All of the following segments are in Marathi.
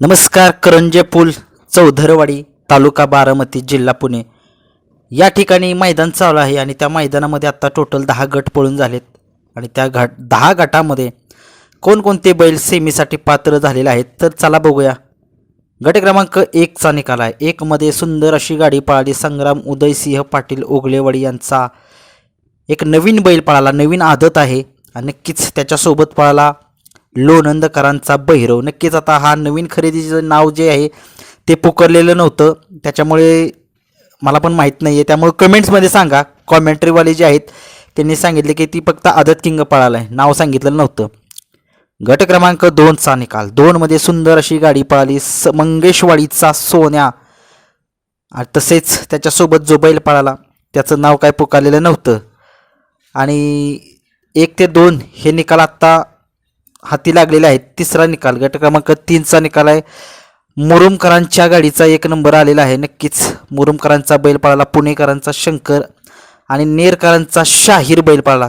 नमस्कार करंजे पूल चौधरवाडी तालुका बारामती जिल्हा पुणे. या ठिकाणी मैदान चालू आहे आणि त्या मैदानामध्ये आत्ता टोटल दहा गट पळून झालेत. आणि त्या घाट दहा गटामध्ये कोणकोणते बैल सेमीसाठी पात्र झालेले आहेत तर चला बघूया. गट क्रमांक एकचा निकाल आहे. एकमध्ये सुंदर अशी गाडी पळाली. संग्राम उदयसिंह पाटील ओगलेवाडी यांचा एक नवीन बैल पळाला. नवीन आदत आहे. आणि नक्कीच त्याच्यासोबत पळाला लोणंदकरांचा भैरव नक्कीच आता हा नवीन खरेदीचं नाव जे आहे ते पुकारलेलं नव्हतं. त्याच्यामुळे मला पण माहीत नाही आहे त्यामुळे कमेंट्समध्ये सांगा. कॉमेंट्रीवाले जे आहेत त्यांनी सांगितले की ती फक्त आदत किंग पळाला आहे. नाव सांगितलं नव्हतं. गट क्रमांक दोनचा निकाल. दोनमध्ये सुंदर अशी गाडी पळाली. स मंगेशवाडीचा सोन्या. तसेच त्याच्यासोबत जो बैल पळाला त्याचं नाव काय पुकारलेलं नव्हतं. आणि एक ते दोन हे निकाल आत्ता हाती लागलेले आहेत. तिसरा निकाल. गट क्रमांक तीनचा निकाल आहे. मुरुमकरांच्या गाडीचा एक नंबर आलेला आहे. नक्कीच मुरुमकरांचा बैल पळाला पुणेकरांचा शंकर आणि नेरकरांचा शाहीर बैल पळाला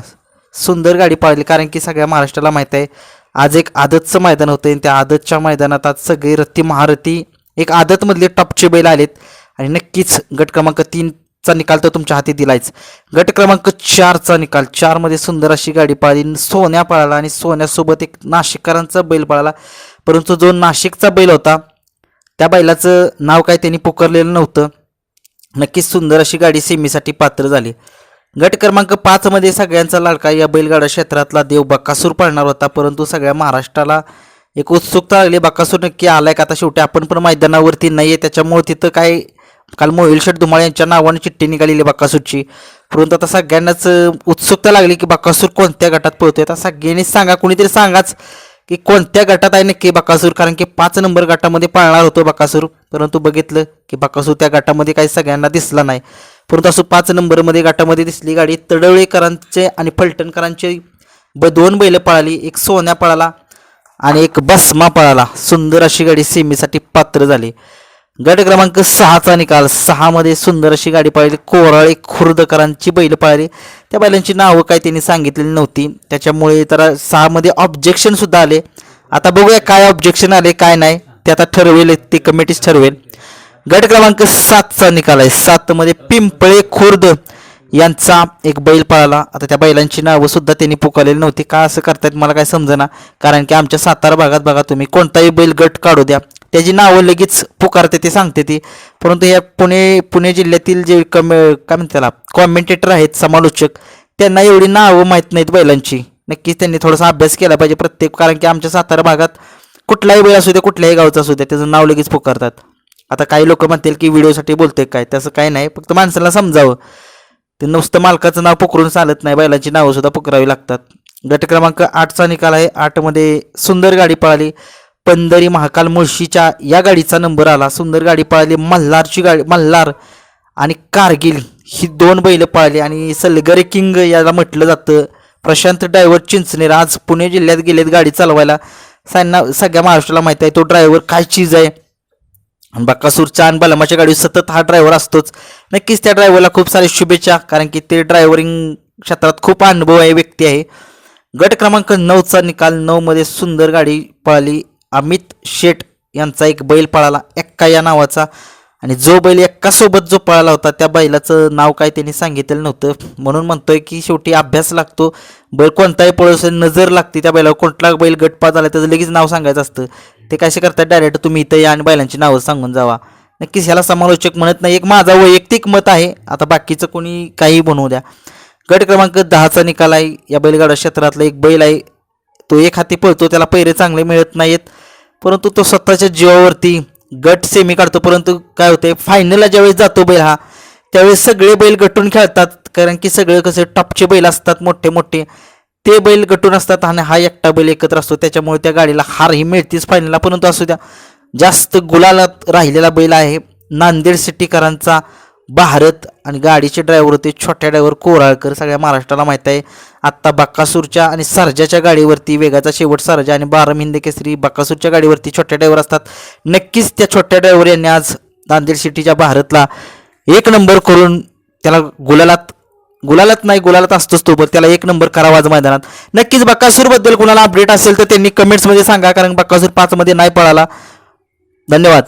सुंदर गाडी पळाली. कारण की सगळ्या महाराष्ट्राला माहीत आहे आज एक आदतचं मैदान होतं आणि त्या आदतच्या मैदानात आज सगळे रथी महारथी एक आदतमधले टॉपचे बैल आलेत. आणि नक्कीच गट क्रमांक चा निकाल तर तुमच्या हाती दिलायच. गट क्रमांक चारचा निकाल. चारमध्ये सुंदर अशी गाडी पाळली सोन्या पळाला आणि सोन्यासोबत एक नाशिककरांचा बैल पळाला. परंतु जो नाशिकचा बैल होता त्या बैलाचं नाव काय त्यांनी पुकारलेलं नव्हतं. नक्कीच सुंदर अशी गाडी सेमीसाठी पात्र झाली. गट क्रमांक पाचमध्ये सगळ्यांचा लाडका या बैलगाडा क्षेत्रातला देव बकासूर पळणार होता. परंतु सगळ्या महाराष्ट्राला एक उत्सुकता लागली. बकासूर नक्की आलाय का? आता शेवटी आपण पण मैदानावरती नाही आहे त्याच्यामुळे तिथं काय काल मोहिल शेठ धुमाळ यांच्या नावाने चिठ्ठी निघालेली बाक्कासूरची परंतु आता सगळ्यांनाच उत्सुकता लागली की बाक्कासूर कोणत्या गटात पळतोय. आता सगळ्यांनी सांगा कुणीतरी सांगाच की कोणत्या गटात आहे नक्की बकासूर कारण की पाच नंबर गटामध्ये पाळणार होतो बकासूर परंतु बघितलं की बकासूर त्या गटामध्ये काही सगळ्यांना दिसला नाही. परंतु असं पाच नंबरमध्ये गटामध्ये दिसली गाडी तडवळेकरांचे आणि फलटणकरांचे ब दोन बैल पळाली. एक सोन्या पळाला आणि एक बसमा पळाला. सुंदर अशी गाडी सेमीसाठी पात्र झाली. गट क्रमांक सहाचा निकाल. सहामध्ये सुंदर अशी गाडी पाळली कोराळे खुर्दकरांची बैल पाळली त्या बैलांची नावं काय त्यांनी सांगितलेली नव्हती. त्याच्यामुळे तर सहामध्ये ऑब्जेक्शन सुद्धा आले. आता बघूया काय ऑब्जेक्शन आले काय नाही. ते आता ठरवेल ते कमिटीच ठरवेल. गट क्रमांक सातचा निकाल आहे. सातमध्ये पिंपळे खुर्द यांचा एक बैल पळाला. आता त्या बैलांची नावं सुद्धा त्यांनी पुकारलेली नव्हती. का असं करतायत मला काय समजेना. कारण की आमच्या सातारा भागात बघा तुम्ही कोणताही बैल गट काढू द्या. त्याची नावं लगेच पुकारते ते सांगते ती. परंतु या पुणे पुणे जिल्ह्यातील जे कम काय म्हणतात त्याला कॉमेंटेटर आहेत समालोचक त्यांना एवढी नावं माहीत नाहीत बैलांची. नक्कीच त्यांनी थोडासा अभ्यास केला पाहिजे प्रत्येक कारण की आमच्या सातारा भागात कुठलाही बैल असू द्या कुठल्याही गावचा असू द्या त्याचं नाव लगेच पुकारतात. आता काही लोक म्हणतील की व्हिडिओसाठी बोलते काय तसं काही नाही फक्त माणसाला समजावं. ते नुसतं मालकाचं नाव पुकरून चालत नाही बैलांची नावंसुद्धा पुकरावी लागतात. गट क्रमांक आठचा निकाल आहे. आठमध्ये सुंदर गाडी पळाली. पंधरी महाकाल मुळशीच्या या गाडीचा नंबर आला. सुंदर गाडी पळाली. मल्हारची गाडी मल्हार आणि कारगिल ही दोन बैल पळाली. आणि सलगरे किंग याला म्हटलं जातं. प्रशांत ड्रायव्हर चिंचनेर आज पुणे जिल्ह्यात गेलेत गाडी चालवायला. त्यांना सगळ्या महाराष्ट्राला माहीत आहे तो ड्रायव्हर काय चीज आहे. आणि बक्कासूरच्या आणि बलमाच्या गाडीवर सतत हा ड्रायव्हर असतोच. नक्कीच त्या ड्रायव्हरला खूप सारे शुभेच्छा कारण की ते ड्रायव्हरिंग क्षेत्रात खूप अनुभव आहे व्यक्ती आहे. गट क्रमांक नऊचा निकाल नऊमध्ये सुंदर गाडी पळाली. अमित शेट यांचा एक बैल पळाला एक्का या नावाचा. आणि जो बैल एक्कासोबत जो पळाला होता त्या बैलाचं नाव काय त्यांनी सांगितलेलं नव्हतं. म्हणून म्हणतोय की शेवटी अभ्यास लागतो. बैल कोणताही पळू नजर लागते त्या बैलावर. कोणता बैल गटपात झाला त्याचं लगेच नाव सांगायचं असतं. ते कसे करतात डायरेक्ट तुम्ही इथं या आणि बैलांची नावं सांगून जावा. नक्कीच ह्याला समालोचक म्हणत नाही. एक माझा वैयक्तिक मत आहे. आता बाकीचं कोणी काही बनवू द्या. गट क्रमांक दहाचा निकाल आहे. या बैलगाडा क्षेत्रातला एक बैल आहे. तो एक हाती पळतो त्याला पैरे चांगले मिळत नाहीत. परंतु तो स्वतःच्या जीवावरती गट सेमी काढतो. परंतु काय होते फायनलला ज्यावेळेस जातो बैल हा त्यावेळेस सगळे बैल गटून खेळतात. कारण की सगळे कसे टॉपचे बैल असतात मोठे मोठे. ते बैल गटून असतात आणि हा एकटा बैल एकत्र असतो. त्याच्यामुळे त्या गाडीला हार ही मिळतेच फायनलला परंतु असू द्या जास्त गुलालात राहिलेला बैल आहे नांदेड सिटीकरांचा. भारत आणि गाडीचे ड्रायव्हर होते छोट्या ड्रायव्हर कोराळकर. सगळ्या महाराष्ट्राला माहीत आहे. आत्ता बक्कासूरच्या आणि सरजाच्या गाडीवरती वेगाचा शेवट सरजा आणि बारम हिंद केसरी बक्कासूरच्या गाडीवरती छोट्या ड्रायव्हर असतात. नक्कीच त्या छोट्या ड्रायव्हर यांनी आज नांदेड सिटीच्या भारतला एक नंबर करून त्याला गुलालात गुलालात नाही गुलालात असतोच तो पण त्याला एक नंबर करावा आज मैदानात. नक्कीच बक्कासूरबद्दल कुणाला अपडेट असेल तर त्यांनी कमेंट्समध्ये सांगा कारण बक्कासूर पाचमध्ये नाही पळाला. धन्यवाद.